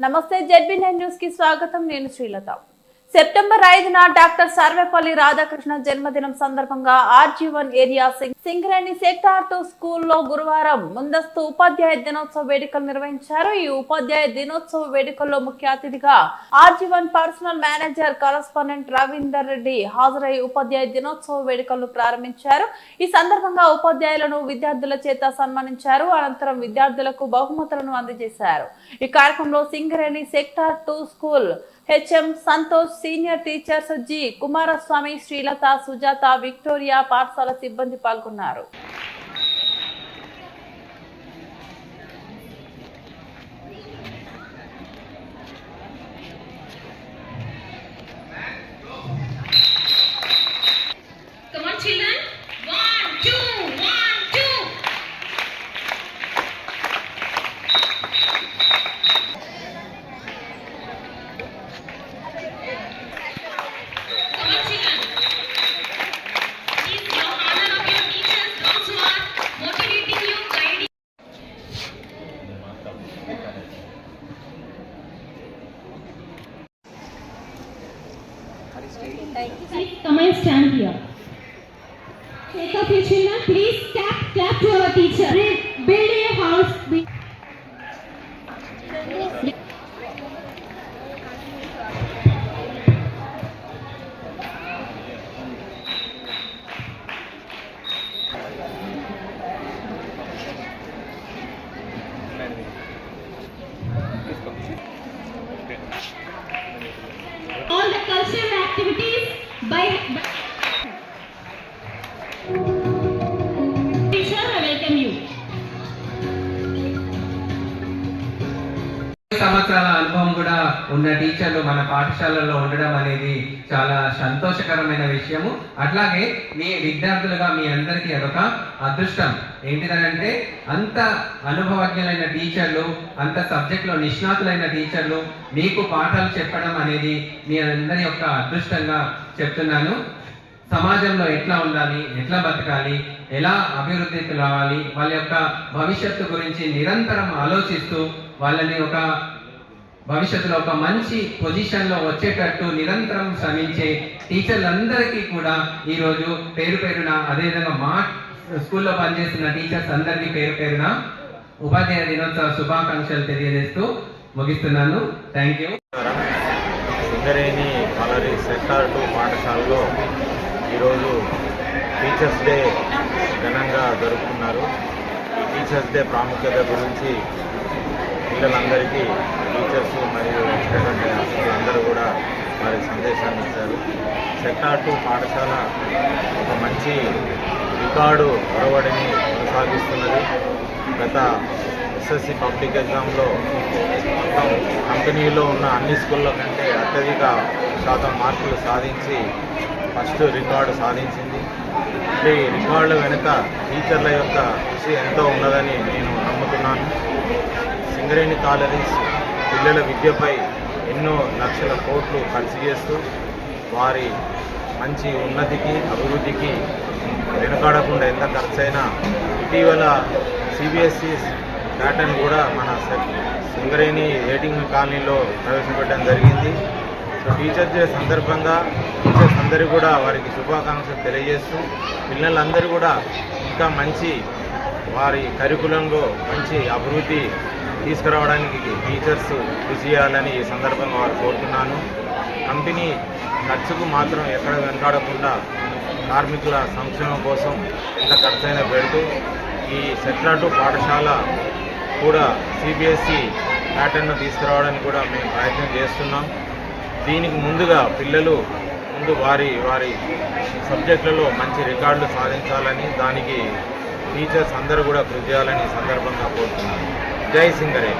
నమస్తే ZB nine న్యూస్కి స్వాగతం. నేను శ్రీలత. సెప్టెంబర్ ఐదున డాక్టర్ సర్వేపల్లి రాధాకృష్ణ జన్మదినం సందర్భంగా ఆర్జీ వన్ ఏరియా సింగ్- సింగరేణి సెక్టార్ టూ స్కూల్లో గురువారం ముందస్తు ఉపాధ్యాయ దినోత్సవ వేడుకలు నిర్వహించారు. ఈ ఉపాధ్యాయ దినోత్సవ వేడుకల్లో ముఖ్య అతిథిగా RG one personal manager correspondent Ravinder Reddy హాజరై ఉపాధ్యాయ దినోత్సవ వేడుకలు ప్రారంభించారు. ఈ సందర్భంగా ఉపాధ్యాయులను విద్యార్థుల చేత సన్మానించారు. అనంతరం విద్యార్థులకు బహుమతులను అందజేశారు. ఈ కార్యక్రమంలో Singareni sector two school HM Santosh senior teachers G Kumaraswamy Srilatha Sujatha Victoria పాఠశాల సిబ్బంది పాల్గొన్నారు. And stand here. Take up your. Please clap, clap to our teacher. Build a house. సంవత్సరాల అనుభవం కూడా ఉన్న టీచర్లు మన పాఠశాలల్లో ఉండడం అనేది చాలా సంతోషకరమైన విషయము. అట్లాగే మీ విద్యార్థులుగా మీ అందరికీ అదొక అదృష్టం. ఏంటిదనంటే అంత అనుభవజ్ఞులైన టీచర్లు అంత సబ్జెక్టులో నిష్ణాతులైన టీచర్లు మీకు పాఠాలు చెప్పడం అనేది మీ అందరి యొక్క అదృష్టంగా చెప్తున్నాను. సమాజంలో ఎట్లా ఉండాలి ఎట్లా బతకాలి ఎలా అభివృద్ధికి రావాలి వాళ్ళ యొక్క భవిష్యత్తు గురించి నిరంతరం ఆలోచిస్తూ వాళ్ళని ఒక భవిష్యత్తులో ఒక మంచి పొజిషన్లో వచ్చేటట్టు నిరంతరం శ్రమించే టీచర్లందరికీ కూడా ఈరోజు పేరు పేరున అదేవిధంగా మా స్కూల్లో పనిచేస్తున్న టీచర్స్ అందరికీ పేరు పేరున ఉపాధ్యాయ దినోత్సవ శుభాకాంక్షలు తెలియజేస్తూ ముగిస్తున్నాను. Thank you. Singareni sector two పాఠశాలలో ఈరోజు టీచర్స్ డే ఘనంగా జరుపుకున్నారు. ఈ టీచర్స్ డే ప్రాముఖ్యత గురించి పిల్లలందరికీ టీచర్స్ మరియు ఇచ్చినటువంటి అందరూ కూడా వారి సందేశాన్ని ఇచ్చారు. సెక్టార్ టూ పాఠశాల ఒక మంచి రికార్డు ఒరవడిని కొనసాగిస్తున్నది. గత ఎస్ఎస్సి పబ్లిక్ ఎగ్జామ్లో మొత్తం కంపెనీలో ఉన్న అన్ని స్కూళ్ళ కంటే అత్యధిక శాతం మార్కులు సాధించి ఫస్ట్ రికార్డు సాధించింది. ఈ రికార్డుల వెనుక టీచర్ల యొక్క కృషి ఎంతో ఉన్నదని నేను నమ్ముతున్నాను. సింగరేణి కాలరీస్ పిల్లల విద్యపై ఎన్నో లక్షల కోట్లు ఖర్చు చేస్తూ వారి మంచి ఉన్నతికి అభివృద్ధికి వెనుకాడకుండా ఎంత ఖర్చైనా ఇటీవల సిబిఎస్ఈ ప్యాటర్న్ కూడా మన స- సింగరేణి రేటింగ్ కాలనీలో ప్రవేశపెట్టడం జరిగింది. సో టీచర్స్ డే సందర్భంగా టీచర్స్ అందరూ కూడా వారికి శుభాకాంక్షలు తెలియజేస్తూ పిల్లలందరూ కూడా ఇంకా మంచి వారి కరికులంలో మంచి అభివృద్ధి తీసుకురావడానికి టీచర్స్ కృషి చేయాలని ఈ సందర్భంగా వారు కోరుతున్నాను. కంపెనీ ఖర్చుకు మాత్రం ఎక్కడ వెనకాడకుండా కార్మికుల సంక్షేమం కోసం ఎంత ఖర్చైనా పెడుతూ ఈ సెట్లాటు పాఠశాల కూడా సిబిఎస్ఈ ప్యాటర్న్ను తీసుకురావడానికి కూడా మేము ప్రయత్నం చేస్తున్నాం. దీనికి ముందుగా పిల్లలు ముందు వారి వారి సబ్జెక్టులలో మంచి రికార్డులు సాధించాలని దానికి టీచర్స్ అందరూ కూడా కృషి చేయాలని సందర్భంగా కోరుతున్నాను. జై సింగరే